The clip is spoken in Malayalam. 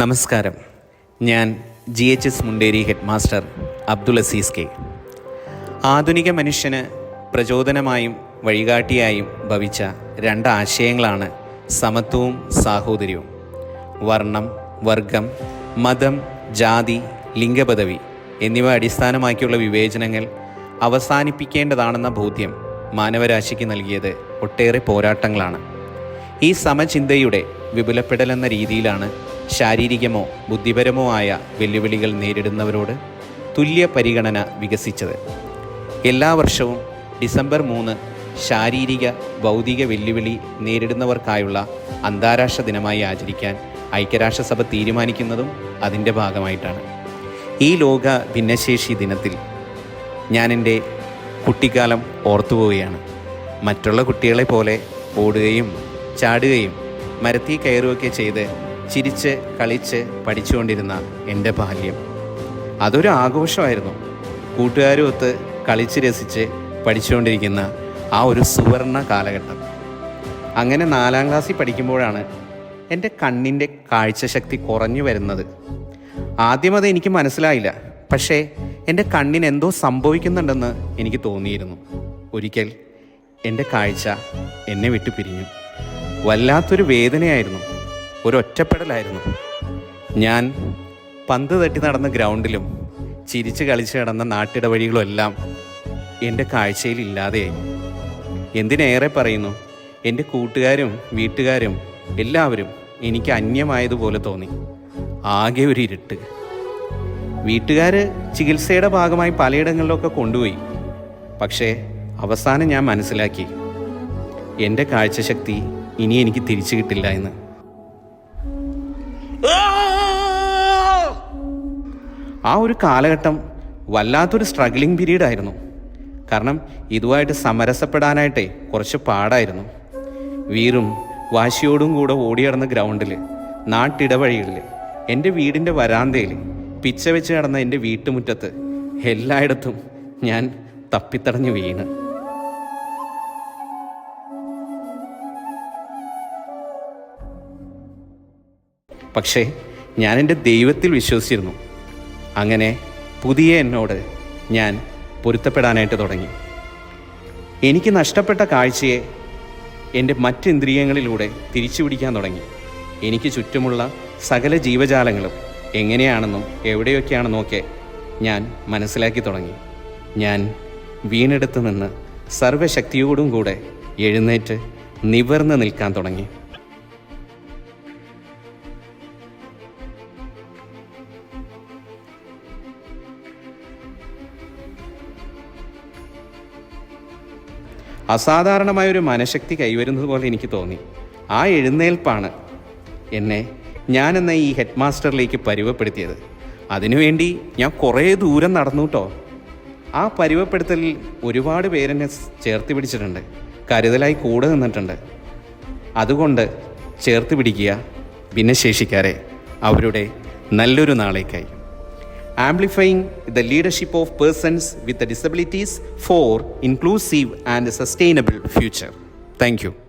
നമസ്കാരം. ഞാൻ G H S Munderi head master Abdul Azeez K. ആധുനിക മനുഷ്യന് പ്രചോദനമായും വഴികാട്ടിയായും ഭവിച്ച രണ്ട് ആശയങ്ങളാണ് സമത്വവും സാഹോദര്യവും. വർണം വർഗം മതം ജാതി ലിംഗപദവി എന്നിവ അടിസ്ഥാനമാക്കിയുള്ള വിവേചനങ്ങൾ അവസാനിപ്പിക്കേണ്ടതാണെന്ന ബോധ്യം മാനവരാശിക്ക് നൽകിയത് ഒട്ടേറെ പോരാട്ടങ്ങളാണ്. ഈ സമചിന്തയുടെ വിപുലപ്പെടലെന്ന രീതിയിലാണ് ശാരീരികമോ ബുദ്ധിപരമോ ആയ വെല്ലുവിളികൾ നേരിടുന്നവരോട് തുല്യ പരിഗണന വികസിച്ചത്. എല്ലാ വർഷവും ഡിസംബർ മൂന്ന് ശാരീരിക ഭൗതിക വെല്ലുവിളി നേരിടുന്നവർക്കായുള്ള അന്താരാഷ്ട്ര ദിനമായി ആചരിക്കാൻ ഐക്യരാഷ്ട്രസഭ തീരുമാനിക്കുന്നതും അതിന്റെ ഭാഗമായിട്ടാണ്. ഈ ലോക ഭിന്നശേഷി ദിനത്തിൽ ഞാൻ എന്റെ കുട്ടിക്കാലം ഓർത്തുപോവുകയാണ് മറ്റുള്ള കുട്ടികളെ പോലെ ഓടുകയും ചാടുകയും മരത്തിൽ കയറുകയൊക്കെ ചെയ്ത് ചിരിച്ച് കളിച്ച് പഠിച്ചുകൊണ്ടിരുന്ന എന്റെ ബാല്യം. അതൊരു ആഘോഷമായിരുന്നു. കൂട്ടുകാരുമൊത്ത് കളിച്ച് രസിച്ച് പഠിച്ചുകൊണ്ടിരിക്കുന്ന ആ ഒരു സുവർണ കാലഘട്ടം. അങ്ങനെ നാലാം ക്ലാസ്സിൽ പഠിക്കുമ്പോഴാണ് എന്റെ കണ്ണിന്റെ കാഴ്ചശക്തി കുറഞ്ഞു വരുന്നത്. ആദ്യം അത് എനിക്ക് മനസ്സിലായില്ല. പക്ഷേ എന്റെ കണ്ണിന് എന്തോ സംഭവിക്കുന്നുണ്ടെന്ന് എനിക്ക് തോന്നിയിരുന്നു. ഒരിക്കൽ എന്റെ കാഴ്ച എന്നെ വിട്ടു പിരിഞ്ഞു. വല്ലാത്തൊരു വേദനയായിരുന്നു. ഒരൊറ്റപ്പെടലായിരുന്നു. ഞാൻ പന്ത് തട്ടി നടന്ന ഗ്രൗണ്ടിലും ചിരിച്ച് കളിച്ച് കിടന്ന നാട്ടിടവഴികളും എല്ലാം എന്റെ കാഴ്ചയിൽ ഇല്ലാതെയായി എന്തിനേറെ പറയുന്നു? എന്റെ കൂട്ടുകാരും വീട്ടുകാരും എല്ലാവരും എനിക്ക് അന്യമായതുപോലെ തോന്നി. ആകെ ഒരു ഇരുട്ട്. വീട്ടുകാർ ചികിത്സയുടെ ഭാഗമായി പലയിടങ്ങളിലൊക്കെ കൊണ്ടുപോയി. പക്ഷേ അവസാനം ഞാൻ മനസ്സിലാക്കി. എന്റെ കാഴ്ചശക്തി ഇനി എനിക്ക് തിരിച്ചു കിട്ടില്ല എന്ന്. ആ ഒരു കാലഘട്ടം വല്ലാത്തൊരു സ്ട്രഗ്ലിംഗ് പീരീഡ് ആയിരുന്നു. കാരണം ഇതുമായിട്ട് സമരസപ്പെടാനായിട്ടേ കുറച്ച് പാടായിരുന്നു. വീറും വാശിയോടും കൂടെ ഓടിയടന്ന ഗ്രൗണ്ടിൽ നാട്ടിടവഴികളിൽ എന്റെ വീടിന്റെ വരാന്തയിൽ പിച്ച വെച്ച് കിടന്ന എന്റെ വീട്ടുമുറ്റത്ത് എല്ലായിടത്തും ഞാൻ തപ്പിത്തടഞ്ഞു വീണ്. പക്ഷേ ഞാൻ എന്റെ ദൈവത്തിൽ വിശ്വസിച്ചിരുന്നു. അങ്ങനെ പുതിയ എന്നോട് ഞാൻ പൊരുത്തപ്പെടാനായിട്ട് തുടങ്ങി. എനിക്ക് നഷ്ടപ്പെട്ട കാഴ്ചയെ എന്റെ മറ്റിന്ദ്രിയങ്ങളിലൂടെ തിരിച്ചു പിടിക്കാൻ തുടങ്ങി. എനിക്ക് ചുറ്റുമുള്ള സകല ജീവജാലങ്ങളും എങ്ങനെയാണെന്നും എവിടെയൊക്കെയാണെന്നും ഒക്കെ ഞാൻ മനസ്സിലാക്കി തുടങ്ങി. ഞാൻ വീണെടുത്ത് നിന്ന് സർവശക്തിയോടും കൂടെ എഴുന്നേറ്റ് നിവർന്ന് നിൽക്കാൻ തുടങ്ങി. അസാധാരണമായ ഒരു മനഃശക്തി കൈവരുന്നത് പോലെ എനിക്ക് തോന്നി. ആ എഴുന്നേൽപ്പാണ് എന്നെ ഞാനെന്ന ഈ ഹെഡ് മാസ്റ്ററിലേക്ക് പരുവപ്പെടുത്തിയത്. അതിനുവേണ്ടി ഞാൻ കുറേ ദൂരം നടന്നു കേട്ടോ ആ പരുവപ്പെടുത്തലിൽ ഒരുപാട് പേരെന്നെ ചേർത്ത് പിടിച്ചിട്ടുണ്ട്. കരുതലായി കൂടെ നിന്നിട്ടുണ്ട്. അതുകൊണ്ട് ചേർത്ത് പിടിക്കുക. ഭിന്നശേഷിക്കാരെ അവരുടെ നല്ലൊരു നാളേക്കായി. Amplifying the leadership of persons with disabilities for inclusive and sustainable future. Thank you.